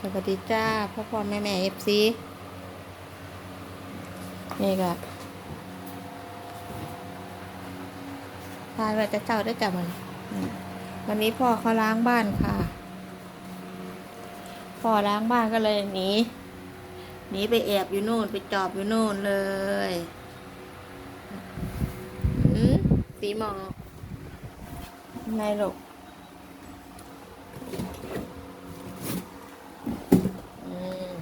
สวัสดีจ้าพ่อพ่อแม่แม่เอฟซีนี่ก็พาเราจะเจ้าได้จับมัน วันนี้พ่อเขาล้างบ้านค่ะ พ่อล้างบ้านก็เลยหนี หนีไปแอบอยู่นู่น ไปจอบอยู่นู่นเลยสีหมอกนายหลกอืม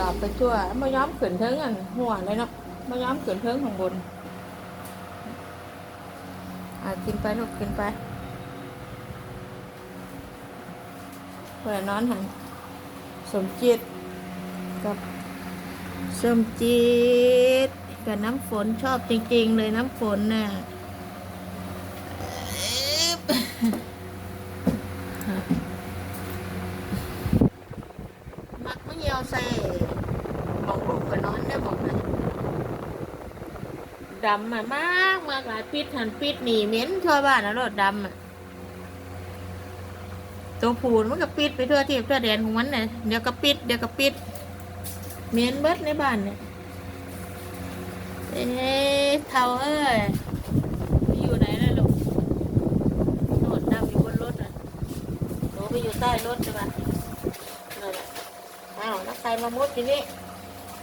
จอบไปทั่วมาย้อมขืนเทิงอันหัวเลยเนาะมาย้อมขืนเทิงข้างบนอะกินไปลูกกินไปเปิดนอนหันสมจิตกับสมจิตกับน้ำฝนชอบจริง ๆ เลยน้ำฝนน่ะมักไม่เหี่ยวใส่บอกลูกกับนอนได้บอกเลย ดำอะมากมากหลายปิดหันปิดหนีเหม็นทั่วบ้านนะรถดำอะตัวผูนมันก็ปิดไปทั่วที่ทั่วแดนของมันเนี่ยเดี๋ยวก็ปิดเดี๋ยวก็ปิดเหม็นเบิดในบ้านเนี่ยเอ๊ะเท่าเอ้ยไปอยู่ไหนนะลูกโดดดำอยู่บนรถอะหนูไปอยู่ใต้รถใช่ปะนั่นแหละอ้าวแล้วใครมามุดอยู่นี่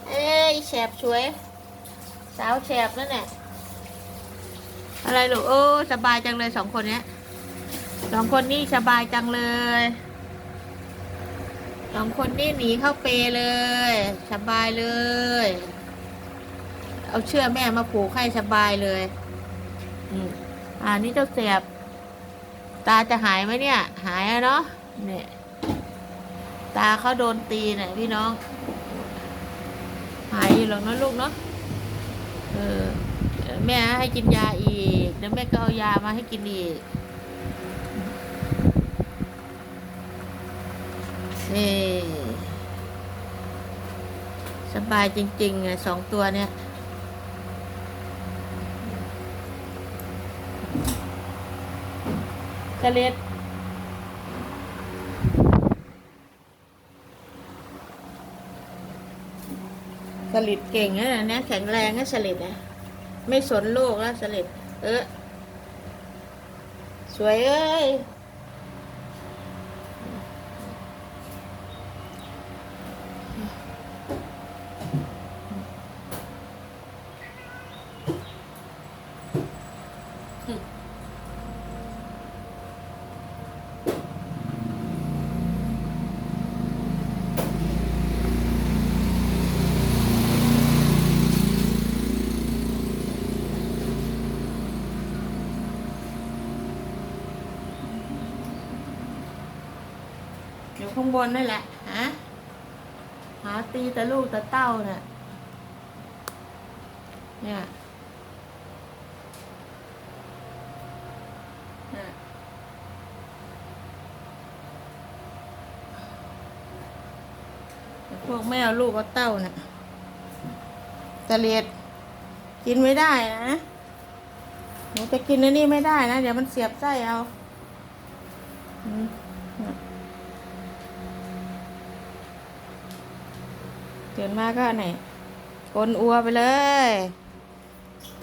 เอ้ยแฉบช่วย สาวแฉบนั่นแหละอะไรลูกโอ้สบายจังเลยสองคนเนี้ยสองคนนี้สบายจังเลยสองคนนี้หนีเข้าเปเลย สบายเลย เอาเชือกแม่มาผูกให้สบายเลยอืมอ่านี่เจ้าแสบตาจะหายไหมเนี่ย หายอะเนาะเนี่ย ตาเขาโดนตีเนี่ยพี่น้อง หายอยู่หรอกนะลูกเนาะ เออ แม่ให้กินยาอีกเดี๋ยวแม่ก็เอายามาให้กินอีกนี่สบายจริงๆไงสองตัวเนี่ยกระเล็ด ลิดเก่งนะเนี่ยแข็งแรงนะสลิดนะไม่สนโลกแล้วสลิดเออสวยเอ้ย อยู่ข้างบนนั่นแหละฮะหาตีแต่ลูกแต่เต้าเนี่ยเนี่ยเนี่ยพวกแม่เอาลูกเอาเต้าเนี่ยตะเลียดกินไม่ได้นะหนูจะกินอันนี้ไม่ได้นะ เดี๋ยวมันเสียบไส้เอา อืมเนี่ย ตื่นมาก็ไหนโอนอัวไปเลย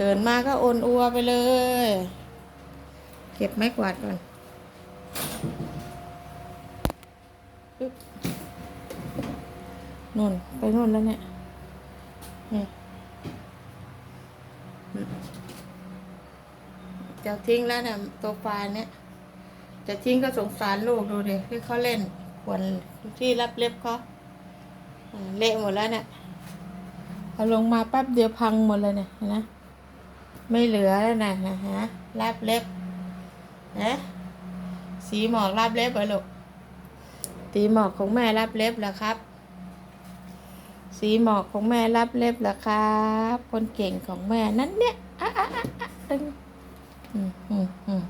ตื่นมาก็โอนอัวไปเลย เก็บไม้กวาดก่อนนู่นไปนู่นแล้วเนี่ยนี่จะทิ้งแล้วเนี่ยตัวปลาเนี่ย จะทิ้งก็สงสารลูกดูดิที่เขาเล่นขวนที่รับเล็บเขา เละหมดแล้วเนี่ยพอลงมาแป๊บเดียวพังหมดเลยเนี่ยนะ ไม่เหลือแล้วนะนะฮะรับเล็บนะสีหมอกรับเล็บเหรอลูกสีหมอกของแม่รับเล็บเหรอครับ สีหมอกของแม่รับเล็บเหรอครับ คนเก่งของแม่นั่นเนี่ยอะอะอะอะตึงอืมอืมอืม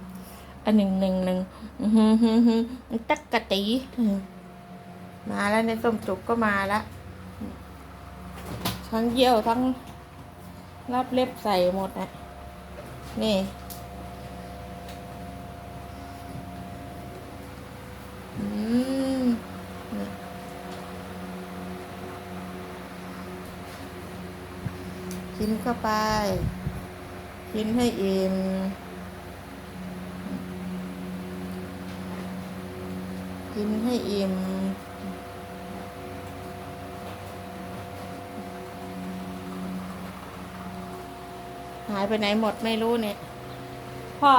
อันหนึ่งหนึ่งหนึ่งอืมฮึฮึฮึตักกะตีมมาแล้วในส้มจุกก็มาแล้ว ทั้งเยี่ยวทั้งรับเล็บใส่หมดนะนี่กินเข้าไป กินให้อิ่มกินให้อิ่มายไปไหนหมดไม่รู้เนี่ย พ่อ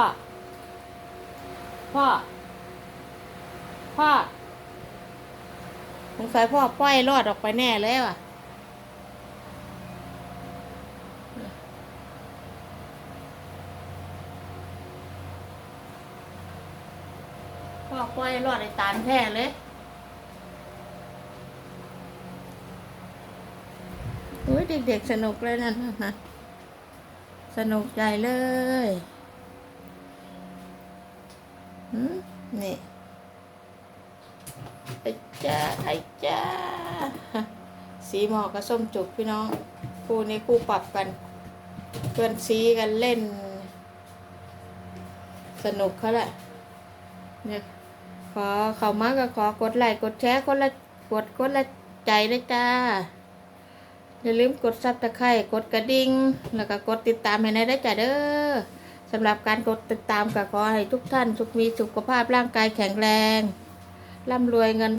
พ่อ พ่อสงสัยพ่อปล่อยรอดออกไปแน่แล้วอะพ่อปล่อยรอดไอ้ตานแท้เลยโอ้ยเด็กๆสนุกเลยนั่นนะ สนุกใจเลยหืมนี่ไอ้จ้าไอ้จ้า สีหมอกกับส้มจุกพี่น้อง คู่นี้คู่ปรับกัน เพื่อนซีกันเล่น สนุกเขาแหละเนี่ยขอเขามาก็ขอกดไลค์กดแชร์คนละกดกดละใจเลยจ้า อย่าลืมกดซับตะไคร่กดกระดิ่ง แล้วก็กดติดตามให้ในได้จ้ะเด้อสำหรับการกดติดตามก็ขอให้ทุกท่านสุขมีสุขภาพร่างกายแข็งแรงร่ำรวยเงิน